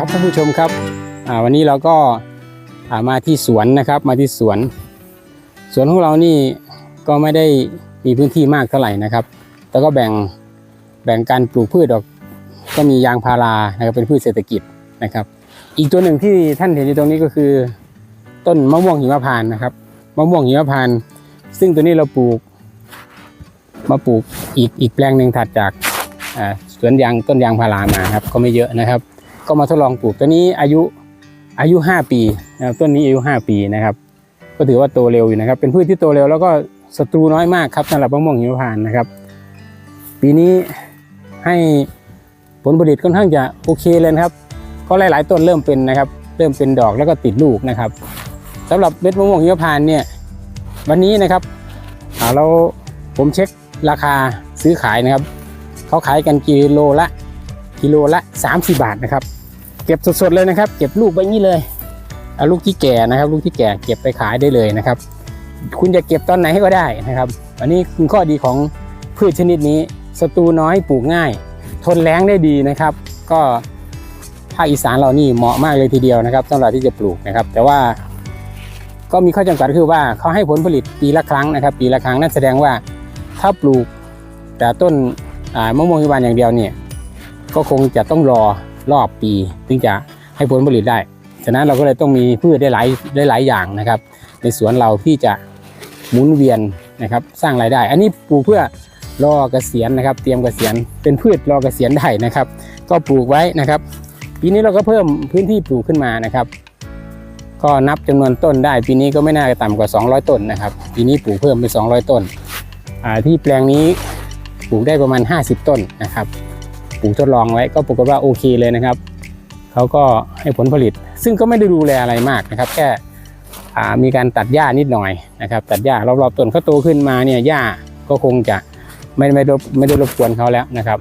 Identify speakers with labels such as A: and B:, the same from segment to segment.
A: ครับท่านผู้ชมครับวันนี้เราก็ามาที่สวนนะครับมาที่สวน สวนของเรานี่ก็ไม่ได้มีพื้นที่มากเท่าไหร่นะครับ แต่ก็แบ่งแบ่งการปลูกพืชออกก็มียางพารานะครับเป็นพืชเศรษฐกิจนะครับ อีกตัวหนึ่งที่ท่านเห็นอยู่ตรงนี้ก็คือ ต้นมะม่วงหิมพานต์นะครับมะม่วงหิมพานต์ซึ่งตัวนี้เราปลูก มาปลูกอีกอีกแปลงหนึ่งถัดจากสวนยางต้นยางพารามาครับก็ไม่เยอะนะครับ ก็มาทดลองปลูกตัวนี้อายุอายุ 5 ปีนะครับต้นนี้อายุ 5 ปีนะครับ ก็ถือว่าโตเร็วอยู่นะครับ เป็นพืชที่โตเร็วแล้วก็ศัตรูน้อยมากครับสำหรับมะม่วงหิมพานต์นะครับ ปีนี้ให้ผลผลิตค่อนข้างจะโอเคเลยครับ เพราะหลาย ๆ ต้นเริ่มเป็นนะครับ เริ่มเป็นดอกแล้วก็ติดลูกนะครับสำหรับเม็ดมะม่วงหิมพานต์เนี่ยวันนี้นะครับอ่าเราผมเช็คราคาซื้อขายนะครับเขาขายกันกิโลละกิโลละ 30 บาทนะครับ เก็บสดๆเลยนะครับ เก็บลูกไปนี้เลยเอาลูกที่แก่นะครับ ลูกที่แก่เก็บไปขายได้เลยนะครับ คุณจะเก็บตอนไหนก็ได้นะครับ อันนี้คือข้อดีของพืชชนิดนี้ศัตรูน้อยปลูกง่าย ทนแล้งได้ดีนะครับ ก็ภาคอีสานเรานี่เหมาะมากเลยทีเดียวนะครับสำหรับที่จะปลูกนะครับ แต่ว่าก็มีข้อจำกัดคือว่าเขาให้ผลผลิตปีละครั้งนะครับ ปีละครั้งนั่นแสดงว่าถ้าปลูกแต่ต้นมะม่วงหิมพานอย่างเดียวเนี่ยก็คงจะต้องรอรอบปี ถึงจะให้ผลผลิตได้ ฉะนั้นเราก็เลยต้องมีพืชได้หลายได้หลายอย่างนะครับ ในสวนเราที่จะหมุนเวียนนะครับ สร้างรายได้ อันนี้ปลูกเพื่อรอเกษียณนะครับ เตรียมเกษียณเป็นพืชรอเกษียณได้นะครับ ก็ปลูกไว้นะครับปีนี้เราก็เพิ่มพื้นที่ปลูกขึ้นมานะครับ ก็นับจำนวนต้นได้ ปีนี้ก็ไม่น่าจะต่ำกว่า 200 ต้นนะครับ ปีนี้ปลูกเพิ่มเป็น 200 ต้นที่แปลงนี้ปลูกได้ประมาณ 50 ต้นนะครับ ปลูกทดลองไว้ก็ปรากฏว่าโอเคเลยนะครับเขาก็ให้ผลผลิต ซึ่งก็ไม่ได้ดูแลอะไรมากนะครับ แค่อ่ามีการตัดหญ้านิดหน่อยนะครับ ตัดหญ้ารอบๆต้นเขาโตขึ้นมาเนี่ยหญ้าก็คงจะไม่ไม่รบไม่ได้รบกวนเขาแล้วนะครับ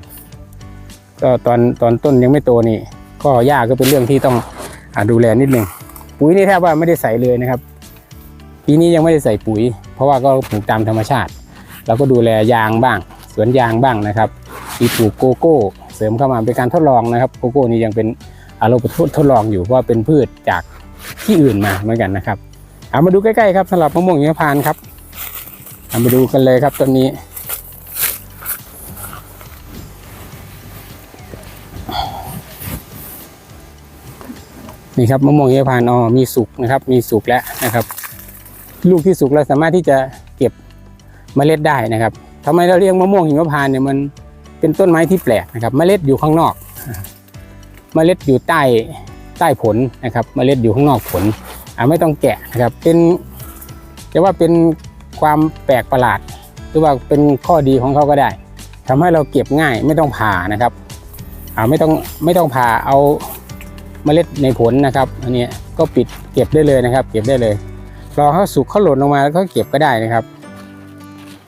A: ก็ตอนตอนต้นยังไม่โตนี่ ก็หญ้าก็เป็นเรื่องที่ต้องอดูแลนิดหนึ่งปุ๋ยนี่แทบว่าไม่ได้ใส่เลยนะครับ ปีนี้ยังไม่ได้ใส่ปุ๋ย เพราะว่าก็ปลูกตามธรรมชาติเราก็ดูแลยางบ้าง สวนยางบ้างนะครับมีปลูกโกโก้ เสริมเข้ามาเป็นการทดลองนะครับโกโก้นี่ยังเป็นอารมณ์ทดลองอยู่เพราะว่าเป็นพืชจากที่อื่นมาเหมือนกันนะครับเอามาดูใกล้ๆครับสำหรับมะม่วงหิมพานครับเอามาดูกันเลยครับต้นนี้นี่ครับมะม่วงหิมพานอ๋อมีสุกนะครับ มีสุกแล้วนะครับ ลูกที่สุกเราสามารถที่จะเก็บเมล็ดได้นะครับทำไมเราเรียกมะม่วงหิมพานเนี่ยมัน เป็นต้นไม้ที่แปลกนะครับเมล็ดอยู่ข้างนอกเมล็ดอยู่ใต้ใต้ผลนะครับเมล็ดอยู่ข้างนอกผลอ่าไม่ต้องแกะนะครับเป็นจะว่าเป็นความแปลกประหลาด หรือว่าเป็นข้อดีของเขาก็ได้ทำให้เราเก็บง่ายไม่ต้องผ่านะครับอ่าไม่ต้องไม่ต้องผ่าเอาเมล็ดในผลนะครับอันนี้ก็ปิดเก็บได้เลยนะครับ เก็บได้เลยรอเขาสุกเขาหล่นลงมาแล้วก็เก็บก็ได้นะครับ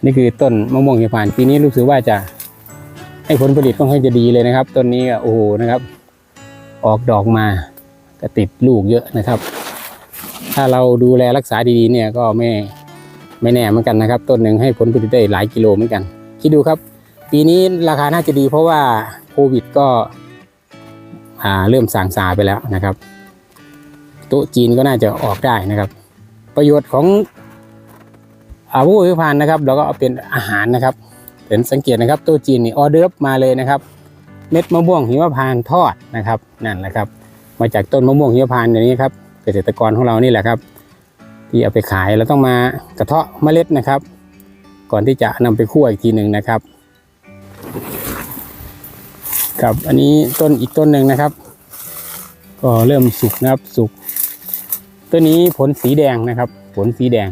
A: นี่คือต้นมะม่วงหิมพานต์ปีนี้รู้สึกว่าจะ ให้ผลผลิตค่อนข้างจะดีเลยนะครับต้นนี้โอ้โหนะครับ ออกดอกมาก็ติดลูกเยอะนะครับ ถ้าเราดูแลรักษาดีๆเนี่ยก็ไม่ไม่แน่เหมือนกันนะครับต้นหนึ่งให้ผลผลิตได้หลายกิโลเหมือนกันคิดดูครับ ปีนี้ราคาน่าจะดีเพราะว่าโควิดก็เริ่มสั่งซาไปแล้วนะครับโต๊ะจีนก็น่าจะออกได้นะครับ ประโยชน์ของอาวุธพิพานนะครับเราก็เอาเป็นอาหารนะครับ เห็นสังเกตนะครับต๊ะจีนนี่ออเดิร์ฟมาเลยนะครับ เม็ดมะม่วงหิมพานต์ทอดนะครับนั่นแหละครับ มาจากต้นมะม่วงหิมพานต์อย่างนี้ครับเกษตรกรของเรานี่แหละครับ ที่เอาไปขายเราต้องมากระเทาะเมล็ดนะครับ ก่อนที่จะนำไปคั่วอีกทีหนึ่งนะครับครับอันนี้ต้นอีกต้นหนึ่งนะครับ ก็เริ่มสุกนะครับสุกต้นนี้ผลสีแดงนะครับ ผลสีแดง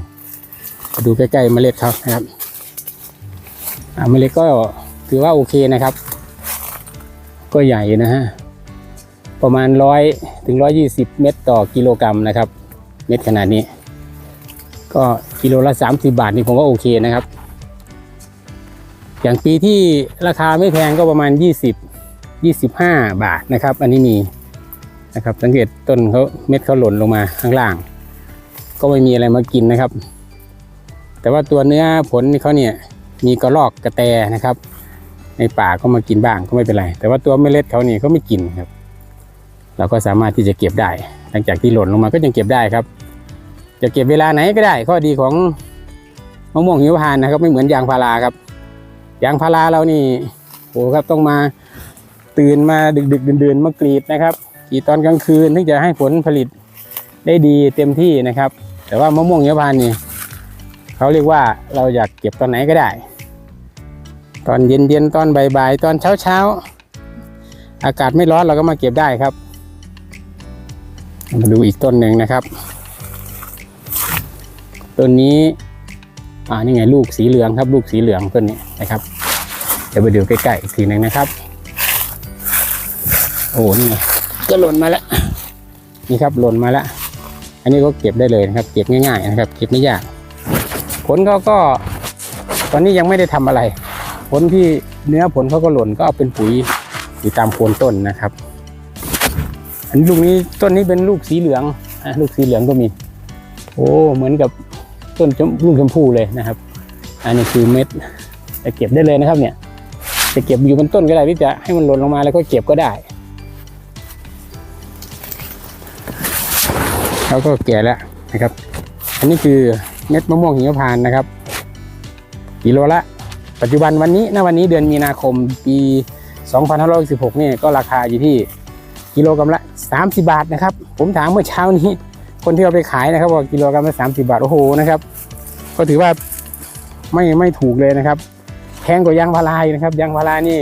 A: ดูใกล้ๆเมล็ดเขานะครับ เมล็ดก็ถือว่าโอเคนะครับ ก็ใหญ่นะฮะ ประมาณร้อยถึงร้อยี่สิบเม็ดต่อกิโลกรัมนะครับ เม็ดขนาดนี้ ก็กิโลละสามสิบาทนี่ผมว่าโอเคนะครับ อย่างปีที่ราคาไม่แพงก็ประมาณยี่สิบยี่สิบห้าบาทนะครับ อันนี้มีนะครับ สังเกตต้นเขาเม็ดเขาหล่นลงมาข้างล่าง ก็ไม่มีอะไรมากินนะครับ แต่ว่าตัวเนื้อผลเขาเนี่ย มีกระรอกกระแตนะครับ ในป่าก็มากินบ้างก็ไม่เป็นไร แต่ว่าตัวเมล็ดเขานี่เขาไม่กินครับ เราก็สามารถที่จะเก็บได้ หลังจากที่หล่นลงมาก็ยังเก็บได้ครับ จะเก็บเวลาไหนก็ได้ ข้อดีของมะม่วงหิมพานนะครับ ไม่เหมือนยางพาราครับ ยางพาราเรานี่โหครับต้องมาตื่นมาดึกดึกดื่นๆมากรีดนะครับกรีดตอนกลางคืนถึงจะให้ผลผลิตได้ดีเต็มที่นะครับ แต่ว่ามะม่วงหิมพานนี่ เขาเรียกว่าเราอยากเก็บตอนไหนก็ได้ ตอนเย็นเย็นตอนบ่ายๆตอนเช้าเช้าอากาศไม่ร้อนเราก็มาเก็บได้ครับ มาดูอีกต้นหนึ่งนะครับ ต้นนี้อ่านี่ไงลูกสีเหลืองครับ ลูกสีเหลืองต้นนี้นะครับ เดี๋ยวไปดูใกล้ๆอีกทีหนึ่งนะครับ โอ้นี่ก็หล่นมาแล้วนี่ครับหล่นมาแล้ว อันนี้ก็เก็บได้เลยนะครับ เก็บง่ายๆนะครับ เก็บไม่ยาก ผลเขาก็ตอนนี้ยังไม่ได้ทำอะไร ผลที่เนื้อผลเขาก็หล่นก็เอาเป็นปุ๋ยอยู่ตามโคนต้นนะครับ อันนี้ลูกนี้ต้นนี้เป็นลูกสีเหลืองลูกสีเหลืองก็มี โอ้เหมือนกับต้นชมลูกชมพูเลยนะครับ อันนี้คือเม็ดจะเก็บได้เลยนะครับเนี่ยจะเก็บอยู่บนต้นก็ได้ที่จะให้มันหล่นลงมาแล้วก็เก็บก็ได้แล้วก็แก่แล้วนะครับ อันนี้คือ เม็ดมะม่วงหิมพานต์นะครับกิโลละ ปัจจุบันวันนี้ณวันนี้เดือนมีนาคมปี 2516นี่ก็ราคาอยู่ที่กิโลกรัมละ 30 บาทนะครับ ผมถามเมื่อเช้านี้ คนที่เอาไปขายนะครับบอกกิโลกรัมละ 30 บาทโอ้โหนะครับ ก็ถือว่าไม่ไม่ถูกเลยนะครับแพงกว่ายางพารานะครับยางพารานี่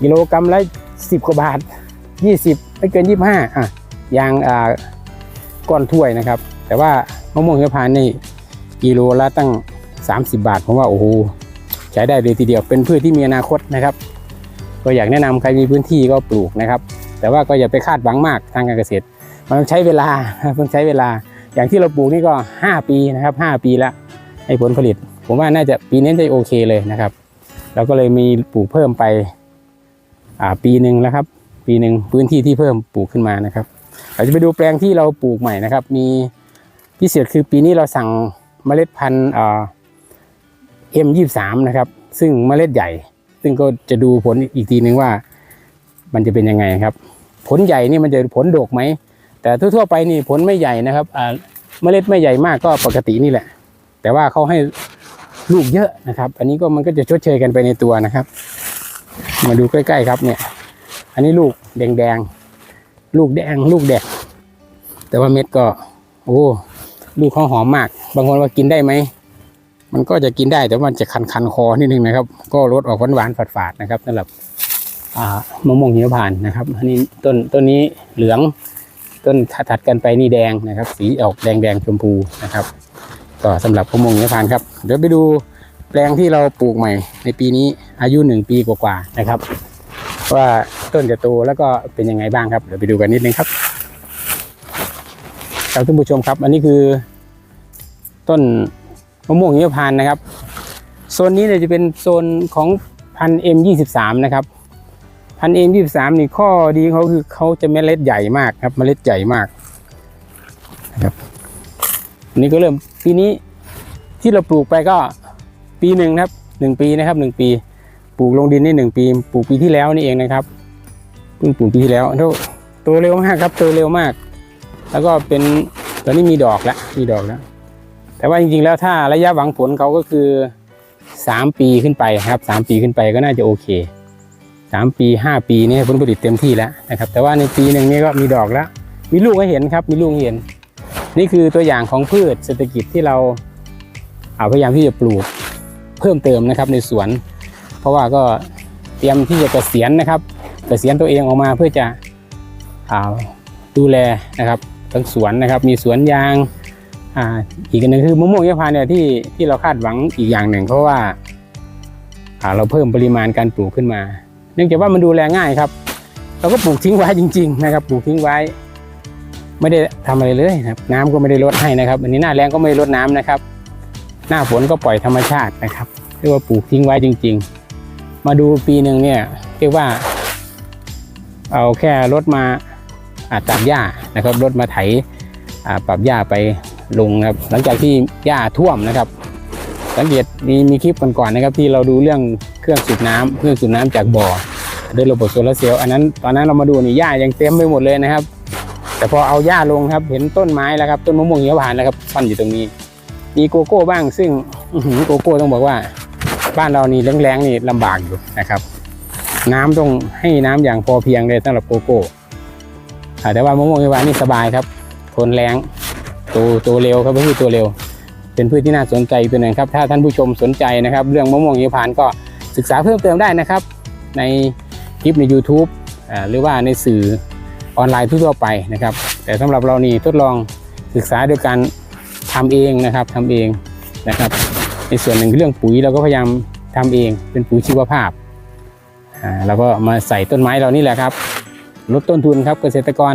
A: กิโลกรัมละ10กว่าบาท 20 ไม่เกิน 25อะยางอ่าก้อนถ้วยนะครับ แต่ว่ามะม่วงหิมพานต์นี่ กิโลละตั้ง 30 บาทผมว่าโอ้โหใช้ได้เลยทีเดียวเป็นพืชที่มีอนาคตนะครับ ก็อยากแนะนำใครมีพื้นที่ก็ปลูกนะครับ แต่ว่าก็อย่าไปคาดหวังมากทางการเกษตร มันต้องใช้เวลาต้องใช้เวลา อย่างที่เราปลูกนี่ก็ 5 ปีนะครับ 5 ปีแล้วให้ผลผลิต ผมว่าน่าจะปีนี้จะโอเคเลยนะครับเราก็เลยมีปลูกเพิ่มไปปีหนึ่งแล้วครับ ปีหนึ่งพื้นที่ที่เพิ่มปลูกขึ้นมานะครับเราจะไปดูแปลงที่เราปลูกใหม่นะครับ มีพิเศษคือปีนี้เราสั่ง เมล็ดพันธุ์เอ่สา M23 นะครับ ซึ่งเมล็ดใหญ่ ซึ่งก็จะดูผลอีกทีนึงว่า มันจะเป็นยังไงครับ ผลใหญ่นี่มันจะผลดกไหม แต่ทั่วๆไปนี่ผลไม่ใหญ่นะครับอ่าเมล็ดไม่ใหญ่มากก็ปกตินี่แหละ แต่ว่าเขาให้ลูกเยอะนะครับ อันนี้ก็มันก็จะชดเชยกันไปในตัวนะครับ มาดูใกล้ๆครับเนี่ย อันนี้ลูกแดงๆ ลูกแดง ลูกแดกแต่ว่าเม็ดก็ โอ้ ลูกเขาหอมมาก บางคนว่ากินได้ไหม มันก็จะกินได้แต่มันจะคันคันคอนิดนึงนะครับ ก็รสออกหวานๆฝาดๆนะครับสำหรับมะม่วงหิมพานต์นะครับอันนี้ต้นต้นนี้เหลือง ต้นถัดกันไปนี่แดงนะครับ สีออกแดงแดงชมพูนะครับ ก็สำหรับมะม่วงหิมพานต์ครับ เดี๋ยวไปดูแปลงที่เราปลูกใหม่ ในปีนี้อายุหนึ่งปีกว่าๆนะครับ ว่าต้นจะโตแล้วก็เป็นยังไงบ้างครับเดี๋ยวไปดูกันนิดนึงครับ ครับท่านผู้ชมครับ อันนี้คือต้นมะม่วงหิมพานนะครับ โซนนี้เนี่ยจะเป็นโซนของพันเอ็มยี่สิบสามนะครับพันเอ็มยี่สิบสามนี่ข้อดีเขาคือเขาจะเมล็ดใหญ่มากครับ เมล็ดใหญ่มากนะครับนนี้ก็เริ่มปีนี้ที่เราปลูกไปก็ปีหนึ่งครับหนึ่งปีนะครับหนึ่งปี ปลูกลงดินนี่หนึ่งปี ปลูกปีที่แล้วนี่เองนะครับเพิ่งปลูกปีที่แล้วตโตเร็วมากครับโตเร็วมาก แล้วก็เป็นตอนนี้มีดอกแล้วมีดอกแล้ว แต่ว่าจริงๆแล้วถ้าระยะหวังผลเขาก็คือสามปีขึ้นไปครับสามปีขึ้นไปก็น่าจะโอเคสามปีห้าปีนี่ผลผลิตเต็มที่แล้วนะครับ แต่ว่าในปีหนึ่งนี่ก็มีดอกแล้ว มีลูกให้เห็นครับ มีลูกให้เห็น นี่คือตัวอย่างของพืชเศรษฐกิจที่เราเอาพยายามที่จะปลูกเพิ่มเติมนะครับในสวน เพราะว่าก็เตรียมที่จะเกษียณนะครับ เกษียณตัวเองออกมาเพื่อจะอดูแลนะครับ ทั้งสวนนะครับ มีสวนยางอ่าอีกอันหนึ่งคือมะม่วงยะพานเนี่ยที่ที่เราคาดหวังอีกอย่างหนึ่ง เพราะว่าอ่าเราเพิ่มปริมาณการปลูกขึ้นมา เนื่องจากว่ามันดูแลง่ายครับ เราก็ปลูกทิ้งไว้จริง ๆ นะครับ ปลูกทิ้งไว้ ไม่ได้ทำอะไรเลยนะครับ น้ำก็ไม่ได้ลดให้นะครับอันนี้หน้าแรงก็ไม่ได้ลดน้ำนะครับ หน้าฝนก็ปล่อยธรรมชาตินะครับเรียกว่าปลูกทิ้งไว้จริง ๆ มาดูปีหนึ่งเนี่ยเรียกว่า เอาแค่รถมาอาตัดหญ้า นะครับรถมาไถปรับหญ้าไปลงครับ หลังจากที่หญ้าท่วมนะครับ สังเกตมีมีคลิปก่อนๆนะครับ ที่เราดูเรื่องเครื่องสูบน้ำเครื่องสูบน้ำจากบ่อด้วยระบบโซลาร์เซลล์อันนั้นตอนนั้นเรามาดูนี่หญ้ายังเต็มไปหมดเลยนะครับ แต่พอเอาหญ้าลงครับ เห็นต้นไม้แล้วครับต้นมะม่วงหิมพานแล้วครับซ่อนอยู่ตรงนี้ มีโกโก้บ้าง ซึ่งโกโก้ต้องบอกว่า บ้านเรานี่แรงๆนี่ลำบากอยู่นะครับ น้ำต้องให้น้ำอย่างพอเพียงเลยสำหรับโกโก้ แต่ว่ามะม่วงหิมพานนี่สบายครับทนแรงโตโตเร็วครับพืชตัวเร็ว เป็นพืชที่น่าสนใจอีกตัวหนึ่งครับถ้าท่านผู้ชมสนใจนะครับ เรื่องมะม่วงหิมพานก็ศึกษาเพิ่มเติมได้นะครับ ในคลิปใน YouTube หรือว่าในสื่อออนไลน์ทั่วไปนะครับ แต่สำหรับเรานี่ทดลองศึกษาโดยการทำเองนะครับทำเองนะครับ ในส่วนหนึ่งเรื่องปุ๋ยเราก็พยายามทำเองเป็นปุ๋ยชีวภาพเราก็มาใส่ต้นไม้เรานี่แหละครับ ลดต้นทุนครับเกษตรกร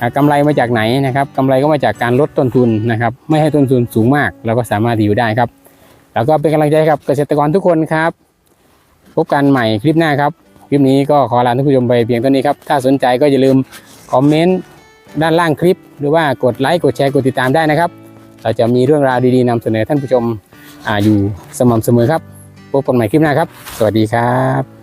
A: อ่ากำไรมาจากไหนนะครับกำไรก็มาจากการลดต้นทุนนะครับ ไม่ให้ต้นทุนสูงมากเราก็สามารถอยู่ได้ครับ แล้วก็เป็นกำลังใจให้กับเกษตรกรทุกคนครับ พบกันใหม่คลิปหน้าครับ คลิปนี้ก็ขอลาท่านผู้ชมไปเพียงเท่านี้ครับ ถ้าสนใจก็อย่าลืมคอมเมนต์ด้านล่างคลิป หรือว่ากดไลค์กดแชร์กดติดตามได้นะครับ เราจะมีเรื่องราวดีๆนำเสนอท่านผู้ชมออยู่สม่ำเสมอครับ พบกันใหม่คลิปหน้าครับ สวัสดีครับ